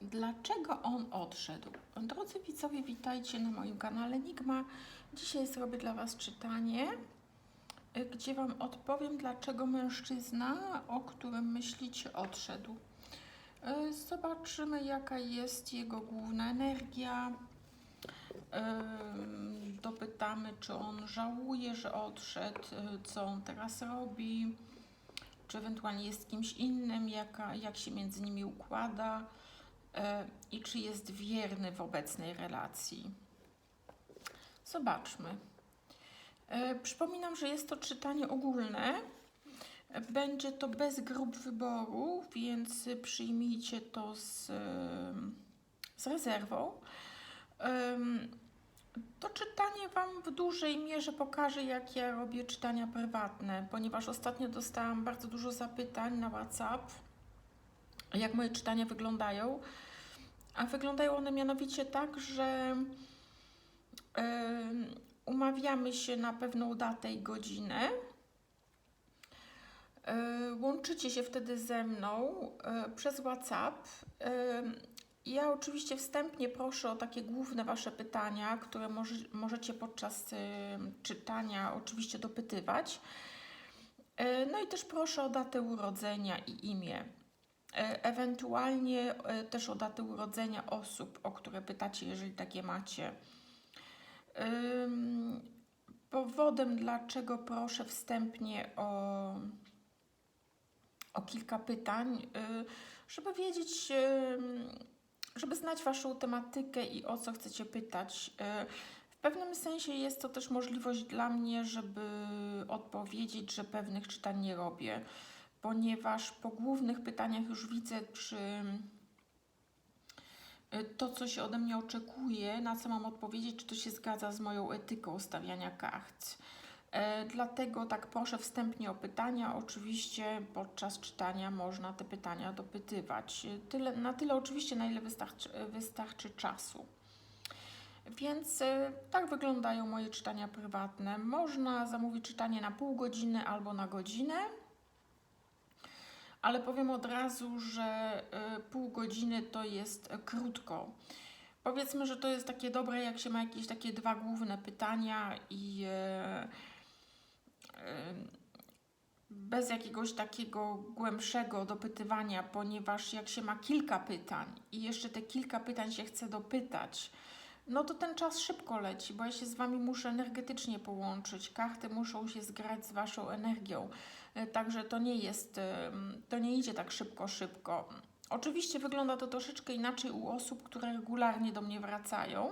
Dlaczego on odszedł? Drodzy widzowie, witajcie na moim kanale Enigma. Dzisiaj zrobię dla Was czytanie, y, gdzie Wam odpowiem, dlaczego mężczyzna, o którym myślicie, odszedł. Y, Zobaczymy, jaka jest jego główna energia. Ym, Dopytamy, czy on żałuje, że odszedł, y, co on teraz robi, czy ewentualnie jest kimś innym, jaka, jak się między nimi układa i czy jest wierny w obecnej relacji. Zobaczmy. E, Przypominam, że jest to czytanie ogólne. E, Będzie to bez grup wyboru, więc przyjmijcie to z, e, z rezerwą. To czytanie Wam w dużej mierze pokaże, jak ja robię czytania prywatne, ponieważ ostatnio dostałam bardzo dużo zapytań na WhatsApp, jak moje czytania wyglądają. A wyglądają one mianowicie tak, że umawiamy się na pewną datę i godzinę. E, Łączycie się wtedy ze mną e, przez WhatsApp. Em, ja oczywiście wstępnie proszę o takie główne Wasze pytania, które może, możecie podczas czytania oczywiście dopytywać. E, No i też proszę o datę urodzenia i imię. E, Ewentualnie e, też o datę urodzenia osób, o które pytacie, jeżeli takie macie. Powodem, dlaczego proszę wstępnie o, o kilka pytań, y, żeby wiedzieć, żeby znać Waszą tematykę i o co chcecie pytać. Y, W pewnym sensie jest to też możliwość dla mnie, żeby odpowiedzieć, że pewnych czytań nie robię, ponieważ po głównych pytaniach już widzę, czy y, to, co się ode mnie oczekuje, na co mam odpowiedzieć, czy to się zgadza z moją etyką stawiania kart. E, Dlatego tak proszę wstępnie o pytania. Oczywiście podczas czytania można te pytania dopytywać. E, Tyle, na tyle oczywiście, na ile wystarczy, e, wystarczy czasu. Więc e, tak wyglądają moje czytania prywatne. Można zamówić czytanie na pół godziny albo na godzinę. Ale powiem od razu, że e, pół godziny to jest e, krótko. Powiedzmy, że to jest takie dobre, jak się ma jakieś takie dwa główne pytania i e, bez jakiegoś takiego głębszego dopytywania, ponieważ jak się ma kilka pytań i jeszcze te kilka pytań się chce dopytać, no to ten czas szybko leci, bo ja się z Wami muszę energetycznie połączyć. Karty muszą się zgrać z Waszą energią. E, Także to nie jest, em, to nie idzie tak szybko, szybko. Oczywiście wygląda to troszeczkę inaczej u osób, które regularnie do mnie wracają.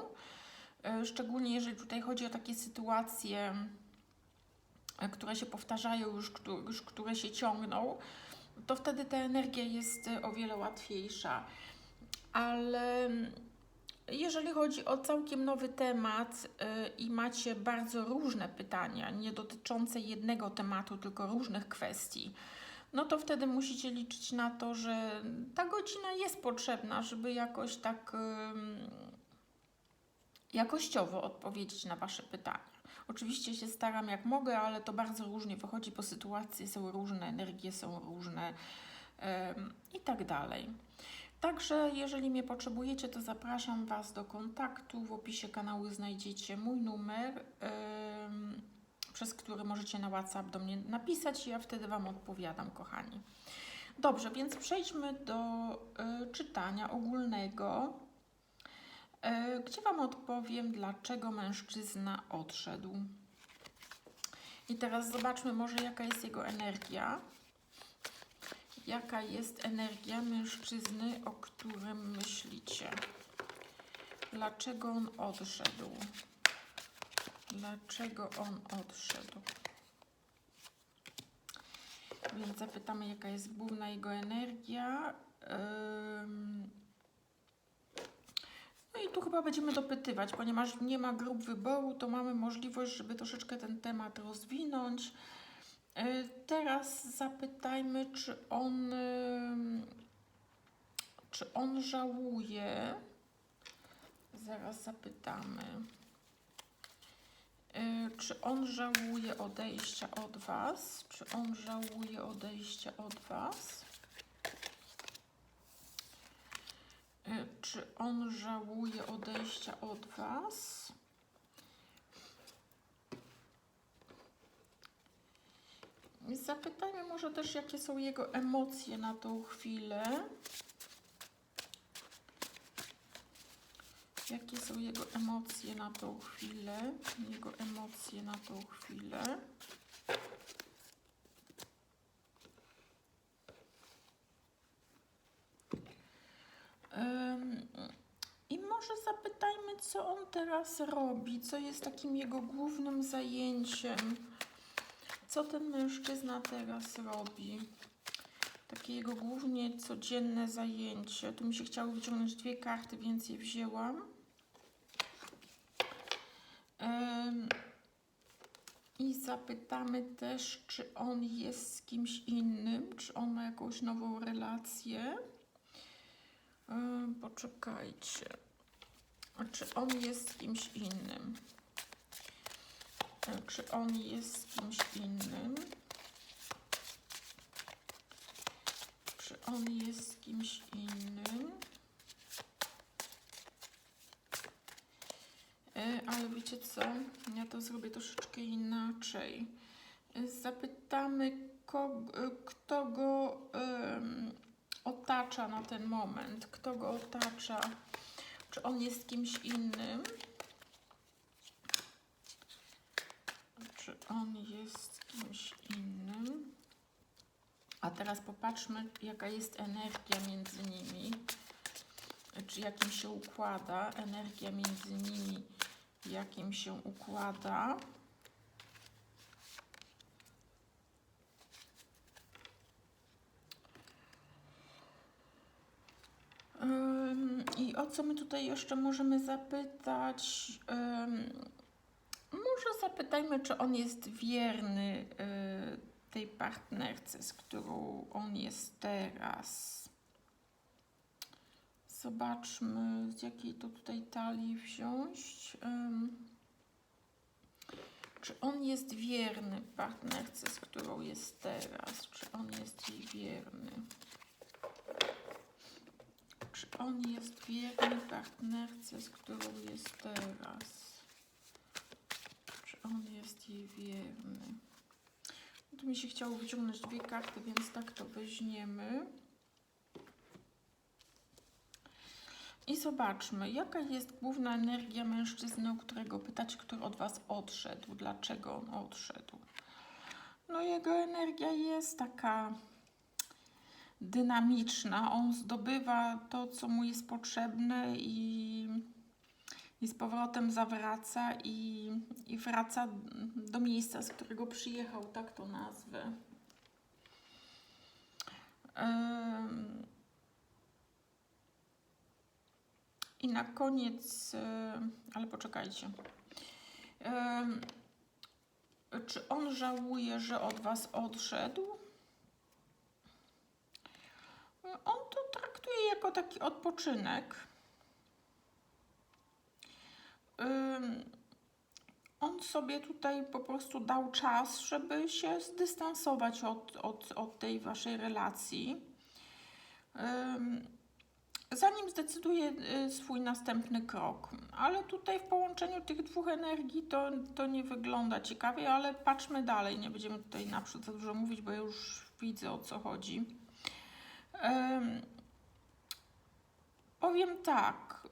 E, Szczególnie jeżeli tutaj chodzi o takie sytuacje, e, które się powtarzają, już, już które się ciągną, to wtedy ta energia jest e, o wiele łatwiejsza. Ale jeżeli chodzi o całkiem nowy temat y, i macie bardzo różne pytania, nie dotyczące jednego tematu, tylko różnych kwestii, no to wtedy musicie liczyć na to, że ta godzina jest potrzebna, żeby jakoś tak jakościowo odpowiedzieć na Wasze pytania. Oczywiście się staram jak mogę, ale to bardzo różnie wychodzi, bo sytuacje są różne, energie są różne i tak dalej. Także jeżeli mnie potrzebujecie, to zapraszam Was do kontaktu. W opisie kanału znajdziecie mój numer, ym, przez który możecie na WhatsApp do mnie napisać i ja wtedy Wam odpowiadam, kochani. Dobrze, więc przejdźmy do y, czytania ogólnego, y, gdzie Wam odpowiem, dlaczego mężczyzna odszedł. I teraz zobaczmy może, jaka jest jego energia jaka jest energia mężczyzny, o którym myślicie. Dlaczego on odszedł? Dlaczego on odszedł? Więc zapytamy, jaka jest główna jego energia. No i tu chyba będziemy dopytywać, ponieważ nie ma grup wyboru, to mamy możliwość, żeby troszeczkę ten temat rozwinąć. Y, Teraz zapytajmy, czy on, czy on żałuje. Zaraz zapytamy. Y, Czy on żałuje odejścia od Was? Czy on żałuje odejścia od Was? Y, czy on żałuje odejścia od Was? Zapytajmy może też, jakie są jego emocje na tą chwilę. Jakie są jego emocje na tą chwilę? Jego emocje na tą chwilę. I może zapytajmy, co on teraz robi, co jest takim jego głównym zajęciem. Co ten mężczyzna teraz robi? Takie jego głównie codzienne zajęcie. Tu mi się chciało wyciągnąć dwie karty, więc je wzięłam. I zapytamy też, czy on jest z kimś innym, czy on ma jakąś nową relację. Poczekajcie. Czy on jest z kimś innym? Czy on jest z kimś innym? Czy on jest z kimś innym? E, Ale wiecie co? Ja to zrobię troszeczkę inaczej. E, Zapytamy, kogo, e, kto go em, otacza na ten moment. Kto go otacza? Czy on jest kimś innym? Czy on jest kimś innym? A teraz popatrzmy, jaka jest energia między nimi. Czy jakim się układa? Energia między nimi, jakim się układa. I o co my tutaj jeszcze możemy zapytać? Może zapytajmy, czy on jest wierny y, tej partnerce, z którą on jest teraz. Zobaczmy, z jakiej to tutaj talii wziąć. Czy on jest wierny partnerce, z którą jest teraz? Czy on jest jej wierny? Czy on jest wierny partnerce, z którą jest teraz? On jest jej wierny? Tu mi się chciało wyciągnąć dwie karty, więc tak to weźmiemy. I zobaczmy, jaka jest główna energia mężczyzny, którego pytać, który od Was odszedł. Dlaczego on odszedł? No jego energia jest taka dynamiczna. On zdobywa to, co mu jest potrzebne i, i z powrotem zawraca i, i wraca do miejsca, z którego przyjechał, tak to nazwę. I na koniec, ale poczekajcie. Czy on żałuje, że od Was odszedł? On to traktuje jako taki odpoczynek. On sobie tutaj po prostu dał czas, żeby się zdystansować od, od, od tej waszej relacji. Zanim zdecyduje y, swój następny krok. Ale tutaj w połączeniu tych dwóch energii to, to nie wygląda ciekawie, ale patrzmy dalej. Nie będziemy tutaj naprzód za dużo mówić, bo już widzę o co chodzi. Em, powiem tak,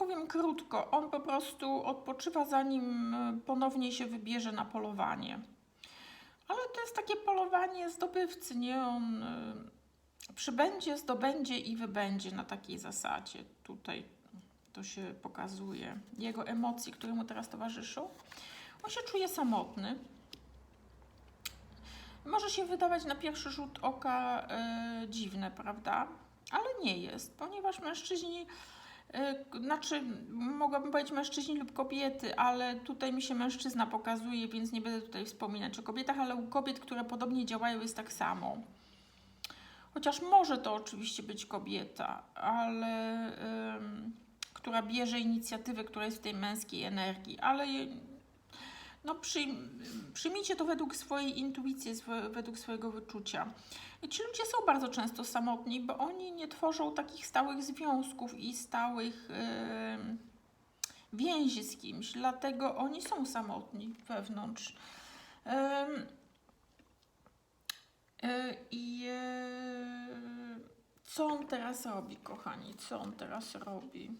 powiem krótko. On po prostu odpoczywa, zanim e, ponownie się wybierze na polowanie. Ale to jest takie polowanie zdobywcy, nie? On e, przybędzie, zdobędzie i wybędzie na takiej zasadzie. Tutaj to się pokazuje. Jego emocje, które mu teraz towarzyszą. On się czuje samotny. Może się wydawać na pierwszy rzut oka e, dziwne, prawda? Ale nie jest, ponieważ mężczyźni, znaczy mogłabym powiedzieć mężczyźni lub kobiety, ale tutaj mi się mężczyzna pokazuje, więc nie będę tutaj wspominać o kobietach, ale u kobiet, które podobnie działają, jest tak samo. Chociaż może to oczywiście być kobieta, ale która bierze inicjatywę, która jest w tej męskiej energii, ale no przyjm, przyjmijcie to według swojej intuicji, według swojego wyczucia. Ci ludzie są bardzo często samotni, bo oni nie tworzą takich stałych związków i stałych em, więzi z kimś, dlatego oni są samotni wewnątrz. E, I e, co on teraz robi, kochani? Co on teraz robi?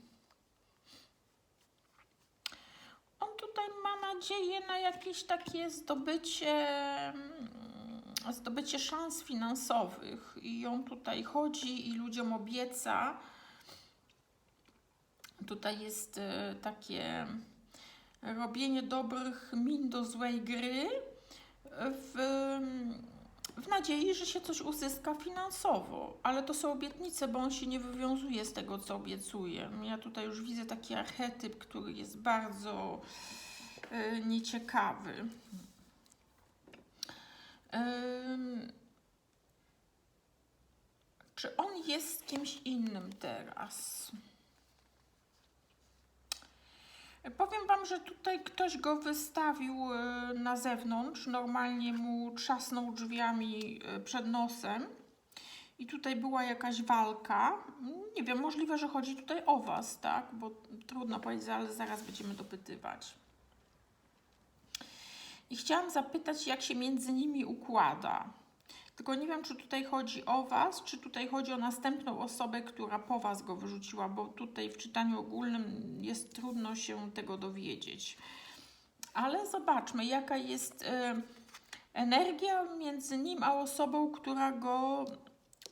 On tutaj ma nadzieję na jakieś takie zdobycie, mm, zdobycie szans finansowych. I on tutaj chodzi i ludziom obieca. Tutaj jest e, takie robienie dobrych min do złej gry w, w nadziei, że się coś uzyska finansowo. Ale to są obietnice, bo on się nie wywiązuje z tego, co obiecuje. Ja tutaj już widzę taki archetyp, który jest bardzo e, nieciekawy. Ym, czy on jest kimś innym teraz? Powiem Wam, że tutaj ktoś go wystawił e, na zewnątrz, normalnie mu trzasnął drzwiami e, przed nosem i tutaj była jakaś walka. Nie wiem, możliwe, że chodzi tutaj o Was, tak? Bo trudno powiedzieć, ale zaraz będziemy dopytywać. I chciałam zapytać, jak się między nimi układa. Tylko nie wiem, czy tutaj chodzi o Was, czy tutaj chodzi o następną osobę, która po Was go wyrzuciła, bo tutaj w czytaniu ogólnym jest trudno się tego dowiedzieć. Ale zobaczmy, jaka jest e, energia między nim a osobą, która go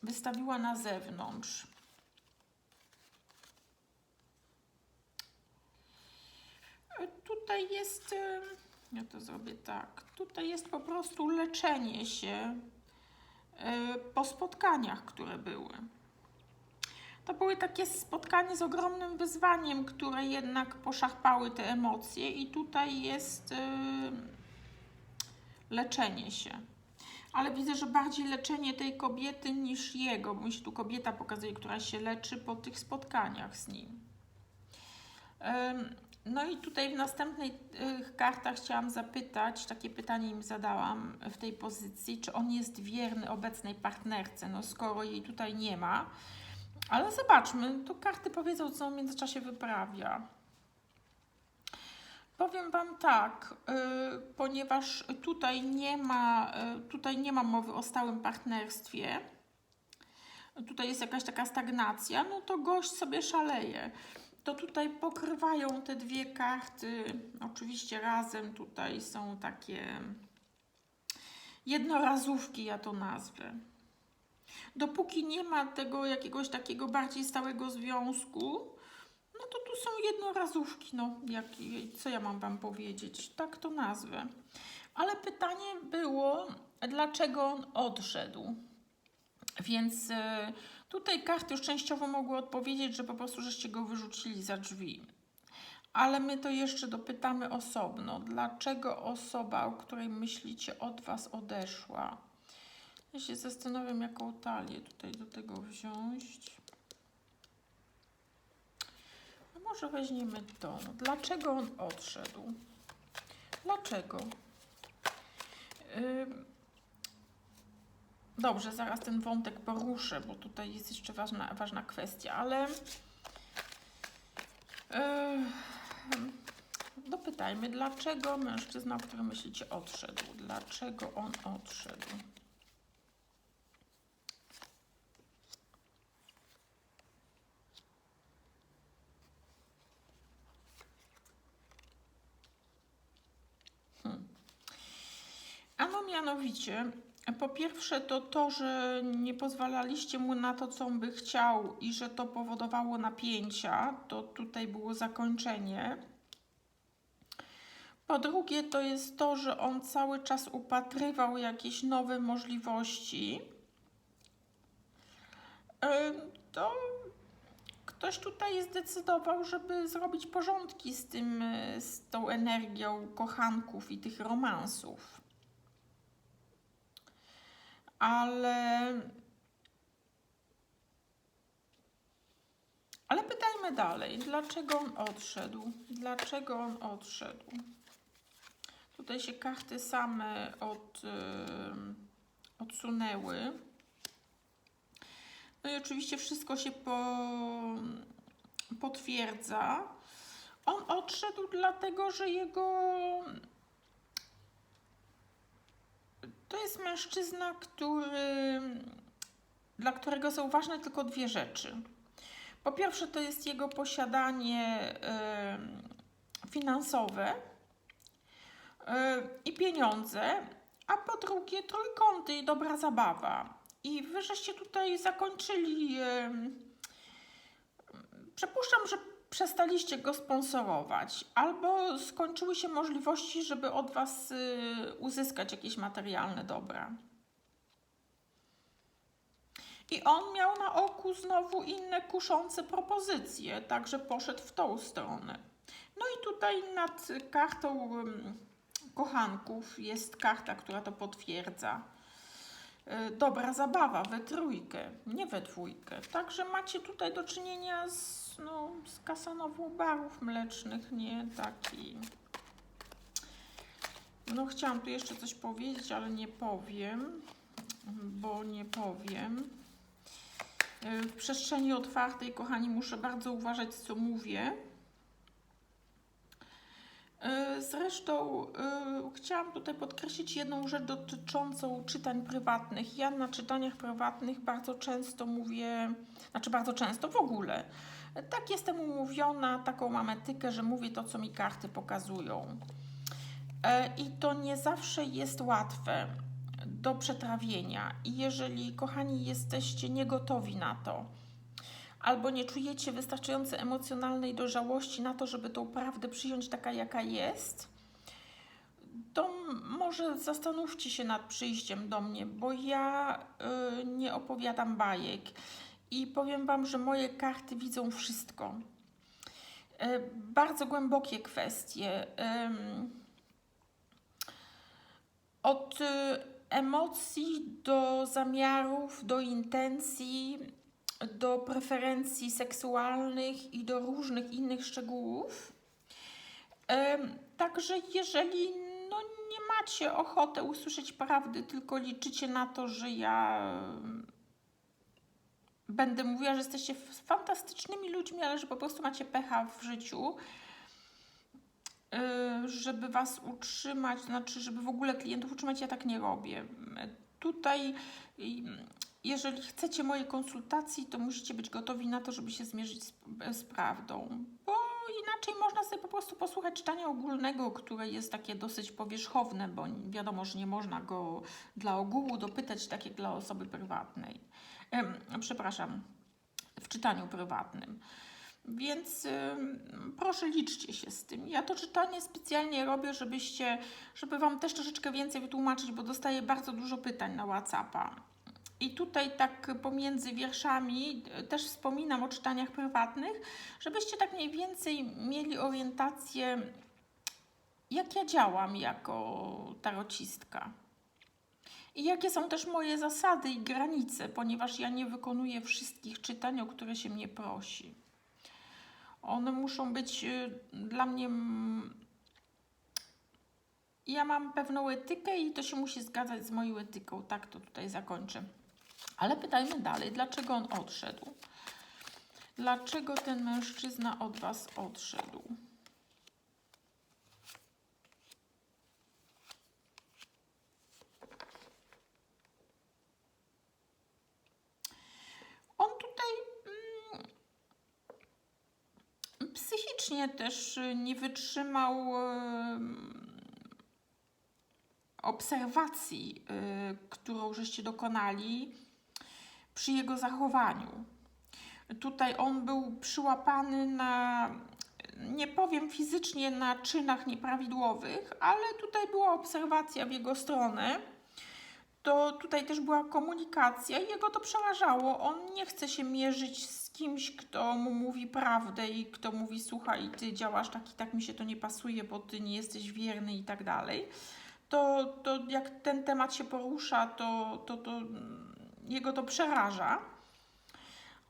wystawiła na zewnątrz. E, Tutaj jest. e, Ja to zrobię tak. Tutaj jest po prostu leczenie się po spotkaniach, które były. To były takie spotkania z ogromnym wyzwaniem, które jednak poszarpały te emocje, i tutaj jest e, leczenie się. Ale widzę, że bardziej leczenie tej kobiety niż jego, bo mi się tu kobieta pokazuje, która się leczy po tych spotkaniach z nim. No i tutaj w następnych y, kartach chciałam zapytać, takie pytanie im zadałam w tej pozycji, czy on jest wierny obecnej partnerce, no skoro jej tutaj nie ma. Ale zobaczmy, tu karty powiedzą, co w międzyczasie wyprawia. Powiem Wam tak, y, ponieważ tutaj nie ma, y, tutaj nie ma mowy o stałym partnerstwie, tutaj jest jakaś taka stagnacja, no to gość sobie szaleje. To tutaj pokrywają te dwie karty, oczywiście razem tutaj są takie jednorazówki, ja to nazwę. Dopóki nie ma tego jakiegoś takiego bardziej stałego związku, no to tu są jednorazówki, no jak, co ja mam Wam powiedzieć, tak to nazwę. Ale pytanie było, dlaczego on odszedł? Więc e, tutaj karty już częściowo mogły odpowiedzieć, że po prostu żeście go wyrzucili za drzwi. Ale my to jeszcze dopytamy osobno. Dlaczego osoba, o której myślicie, od Was odeszła? Ja się zastanawiam, jaką talię tutaj do tego wziąć. No może weźmiemy to. Dlaczego on odszedł? Dlaczego? Ym, Dobrze, zaraz ten wątek poruszę, bo tutaj jest jeszcze ważna, ważna kwestia, ale yy, dopytajmy, dlaczego mężczyzna, o którym myślicie, odszedł? Dlaczego on odszedł? Ano mianowicie, po pierwsze to to, że nie pozwalaliście mu na to, co on by chciał i że to powodowało napięcia, to tutaj było zakończenie. Po drugie to jest to, że on cały czas upatrywał jakieś nowe możliwości. Ym, To ktoś tutaj zdecydował, żeby zrobić porządki z tym, z tą energią kochanków i tych romansów ale. Ale pytajmy dalej, dlaczego on odszedł? Dlaczego on odszedł? Tu tutaj się karty same od, em, odsunęły. No i oczywiście wszystko się po, potwierdza. On odszedł dlatego, że jego. To jest mężczyzna, który, dla którego są ważne tylko dwie rzeczy. Po pierwsze, to jest jego posiadanie em, finansowe e, i pieniądze, a po drugie trójkąty i dobra zabawa. I wy żeście tutaj zakończyli. em, Przypuszczam, że przestaliście go sponsorować, albo skończyły się możliwości, żeby od was y, uzyskać jakieś materialne dobra. I on miał na oku znowu inne kuszące propozycje, także poszedł w tą stronę. No i tutaj nad kartą kochanków jest karta, która to potwierdza. Y, Dobra zabawa we trójkę, nie we dwójkę. Także macie tutaj do czynienia z, no, z kasanową barów mlecznych, nie taki. No chciałam tu jeszcze coś powiedzieć, ale nie powiem, bo nie powiem. Y, W przestrzeni otwartej, kochani, muszę bardzo uważać, co mówię. Y, Zresztą y, chciałam tutaj podkreślić jedną rzecz dotyczącą czytań prywatnych. Ja na czytaniach prywatnych bardzo często mówię, znaczy bardzo często w ogóle. Tak jestem umówiona, taką mam etykę, że mówię to, co mi karty pokazują. E, I to nie zawsze jest łatwe do przetrawienia. I jeżeli, kochani, jesteście niegotowi na to, albo nie czujecie wystarczającej emocjonalnej dojrzałości na to, żeby tą prawdę przyjąć taka, jaka jest, to może zastanówcie się nad przyjściem do mnie, bo ja y, nie opowiadam bajek i powiem Wam, że moje karty widzą wszystko. Y, bardzo głębokie kwestie. Ym, od y, emocji do zamiarów, do intencji, do preferencji seksualnych i do różnych innych szczegółów. Także jeżeli no, nie macie ochoty usłyszeć prawdy, tylko liczycie na to, że ja będę mówiła, że jesteście fantastycznymi ludźmi, ale że po prostu macie pecha w życiu, y, żeby was utrzymać, znaczy, żeby w ogóle klientów utrzymać, ja tak nie robię. Tutaj, jeżeli chcecie mojej konsultacji, to musicie być gotowi na to, żeby się zmierzyć z, z prawdą, bo inaczej można sobie po prostu posłuchać czytania ogólnego, które jest takie dosyć powierzchowne, bo wiadomo, że nie można go dla ogółu dopytać, tak jak dla osoby prywatnej. Przepraszam, w czytaniu prywatnym. Więc ym, proszę liczcie się z tym. Ja to czytanie specjalnie robię, żebyście, żeby Wam też troszeczkę więcej wytłumaczyć, bo dostaję bardzo dużo pytań na WhatsAppa. I tutaj tak pomiędzy wierszami e, też wspominam o czytaniach prywatnych, żebyście tak mniej więcej mieli orientację, jak ja działam jako tarocistka. I jakie są też moje zasady i granice, ponieważ ja nie wykonuję wszystkich czytań, o które się mnie prosi. One muszą być y, dla mnie. Ja mam pewną etykę i to się musi zgadzać z moją etyką. Tak to tutaj zakończę. Ale pytajmy dalej, dlaczego on odszedł? Dlaczego ten mężczyzna od Was odszedł? On tutaj mm, psychicznie też nie wytrzymał obserwacji, y, którą żeście dokonali przy jego zachowaniu. Tutaj on był przyłapany na, nie powiem fizycznie na czynach nieprawidłowych, ale tutaj była obserwacja w jego stronę. To tutaj też była komunikacja i jego to przerażało. On nie chce się mierzyć z kimś, kto mu mówi prawdę i kto mówi: Słuchaj, ty działasz tak i tak, mi się to nie pasuje, bo ty nie jesteś wierny i tak dalej. To, to jak ten temat się porusza, to, to, to jego to przeraża.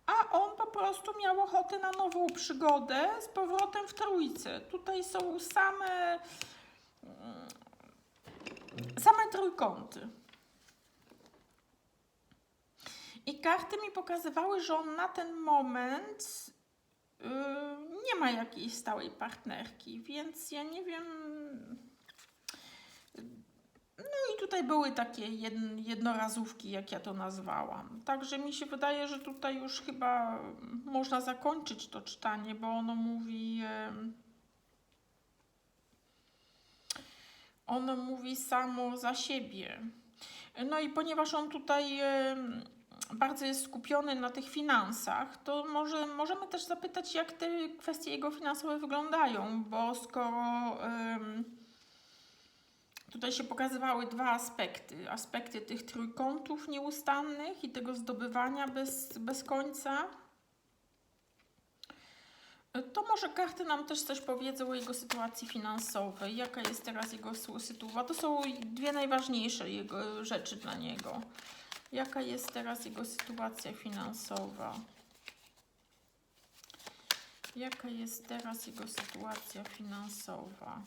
A on po prostu miał ochotę na nową przygodę z powrotem w trójce. Tutaj są same, mm, same trójkąty. I karty mi pokazywały, że on na ten moment yy, nie ma jakiejś stałej partnerki, więc ja nie wiem. No i tutaj były takie jedn, jednorazówki, jak ja to nazwałam. Także mi się wydaje, że tutaj już chyba można zakończyć to czytanie, bo ono mówi. Ono mówi samo za siebie. No i ponieważ on tutaj. Bardzo jest skupiony na tych finansach, to może możemy też zapytać, jak te kwestie jego finansowe wyglądają, bo skoro tutaj się pokazywały dwa aspekty, aspekty tych trójkątów nieustannych i tego zdobywania bez, bez końca, to może karty nam też coś powiedzą o jego sytuacji finansowej, jaka jest teraz jego sytuacja. To są dwie najważniejsze jego rzeczy dla niego. Jaka jest teraz jego sytuacja finansowa? Jaka jest teraz jego sytuacja finansowa?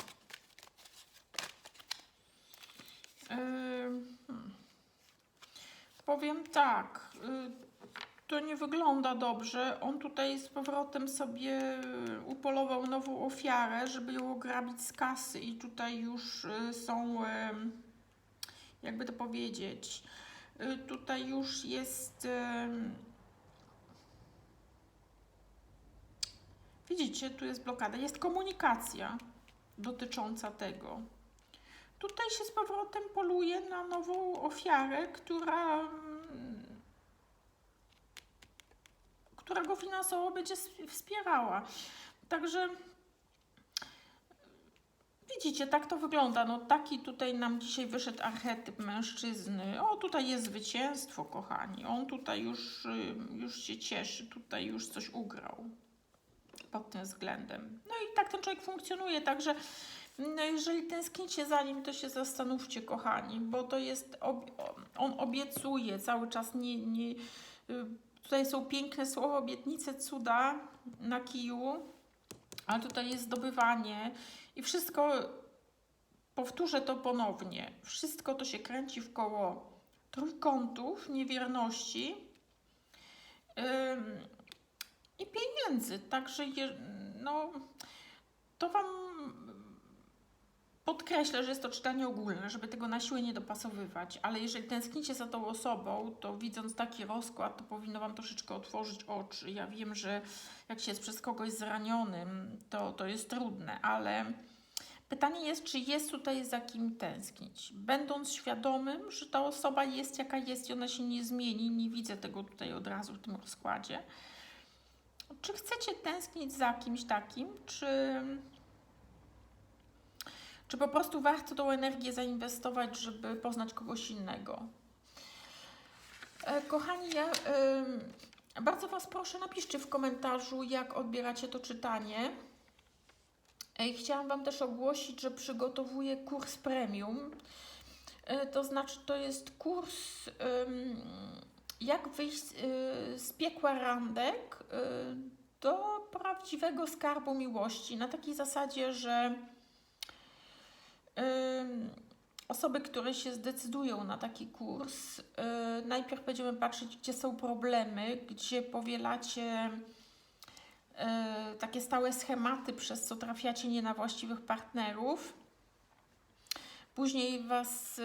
Yy, hmm. Powiem tak, yy, to nie wygląda dobrze. On tutaj z powrotem sobie upolował nową ofiarę, żeby ją ograbić z kasy i tutaj już yy, są, jakby to powiedzieć, Y, tutaj już jest. Widzicie, tu jest blokada. Jest komunikacja dotycząca tego. Tutaj się z powrotem poluje na nową ofiarę, która, która go finansowo będzie wspierała. Także Widzicie, tak to wygląda. No taki tutaj nam dzisiaj wyszedł archetyp mężczyzny. O, tutaj jest zwycięstwo, kochani. On tutaj już, y, już się cieszy, tutaj już coś ugrał pod tym względem. No i tak ten człowiek funkcjonuje, także no jeżeli tęsknicie za nim, to się zastanówcie, kochani, bo to jest, on obiecuje cały czas, nie, nie, y, tutaj są piękne słowa, obietnice, cuda na kiju, ale tutaj jest zdobywanie, i wszystko, powtórzę to ponownie, wszystko to się kręci w koło trójkątów, niewierności yy, i pieniędzy. Także no, to Wam podkreślę, że jest to czytanie ogólne, żeby tego na siłę nie dopasowywać, ale jeżeli tęsknicie za tą osobą, to widząc taki rozkład, to powinno Wam troszeczkę otworzyć oczy. Ja wiem, że jak się jest przez kogoś zranionym, to, to jest trudne, ale pytanie jest, czy jest tutaj za kim tęsknić. Będąc świadomym, że ta osoba jest jaka jest i ona się nie zmieni, nie widzę tego tutaj od razu w tym rozkładzie. Czy chcecie tęsknić za kimś takim, czy czy po prostu warto tą energię zainwestować, żeby poznać kogoś innego? E, kochani, ja bardzo Was proszę, napiszcie w komentarzu, jak odbieracie to czytanie. E, chciałam Wam też ogłosić, że przygotowuję kurs premium. E, to znaczy, to jest kurs jak wyjść z piekła randek do prawdziwego skarbu miłości. Na takiej zasadzie, że osoby, które się zdecydują na taki kurs, y, najpierw będziemy patrzeć, gdzie są problemy, gdzie powielacie y, takie stałe schematy, przez co trafiacie nie na właściwych partnerów. Później Was y,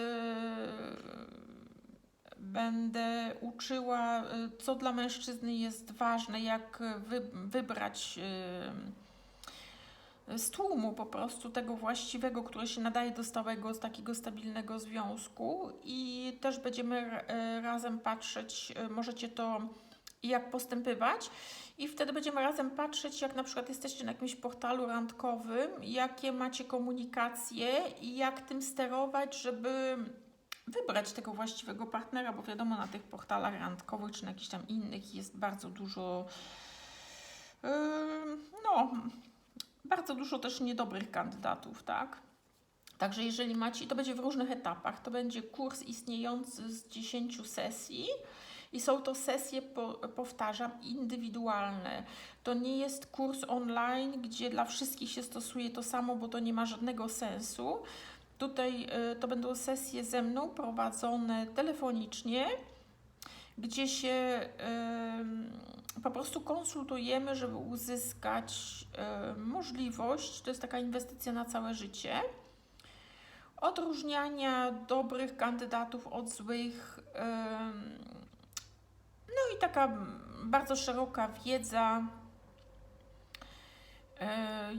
będę uczyła, co dla mężczyzny jest ważne, jak wybrać z tłumu po prostu tego właściwego, który się nadaje do stałego, z takiego stabilnego związku. I też będziemy e, razem patrzeć, e, możecie to jak postępować. I wtedy będziemy razem patrzeć, jak na przykład jesteście na jakimś portalu randkowym, jakie macie komunikacje i jak tym sterować, żeby wybrać tego właściwego partnera, bo wiadomo, na tych portalach randkowych czy na jakichś tam innych jest bardzo dużo yy, no, bardzo dużo też niedobrych kandydatów, tak? Także jeżeli macie, to będzie w różnych etapach, to będzie kurs istniejący z 10 sesji i są to sesje, po, powtarzam, indywidualne. To nie jest kurs online, gdzie dla wszystkich się stosuje to samo, bo to nie ma żadnego sensu. Tutaj y, to będą sesje ze mną prowadzone telefonicznie, gdzie się po prostu konsultujemy, żeby uzyskać możliwość, to jest taka inwestycja na całe życie, odróżniania dobrych kandydatów od złych. No i taka bardzo szeroka wiedza,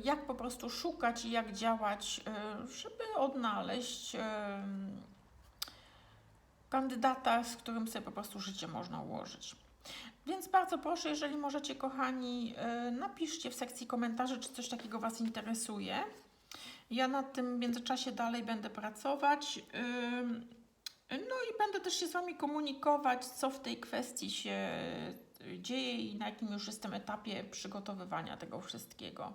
jak po prostu szukać i jak działać, żeby odnaleźć kandydata, z którym sobie po prostu życie można ułożyć. Więc bardzo proszę, jeżeli możecie, kochani, e, napiszcie w sekcji komentarzy, czy coś takiego Was interesuje. Ja nad tym w międzyczasie dalej będę pracować. No i będę też się z Wami komunikować, co w tej kwestii się y, dzieje i na jakim już jestem etapie przygotowywania tego wszystkiego.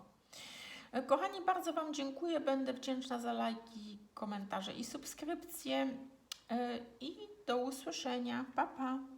E, Kochani, bardzo Wam dziękuję. Będę wdzięczna za lajki, komentarze i subskrypcje. E, I do usłyszenia. Pa, pa.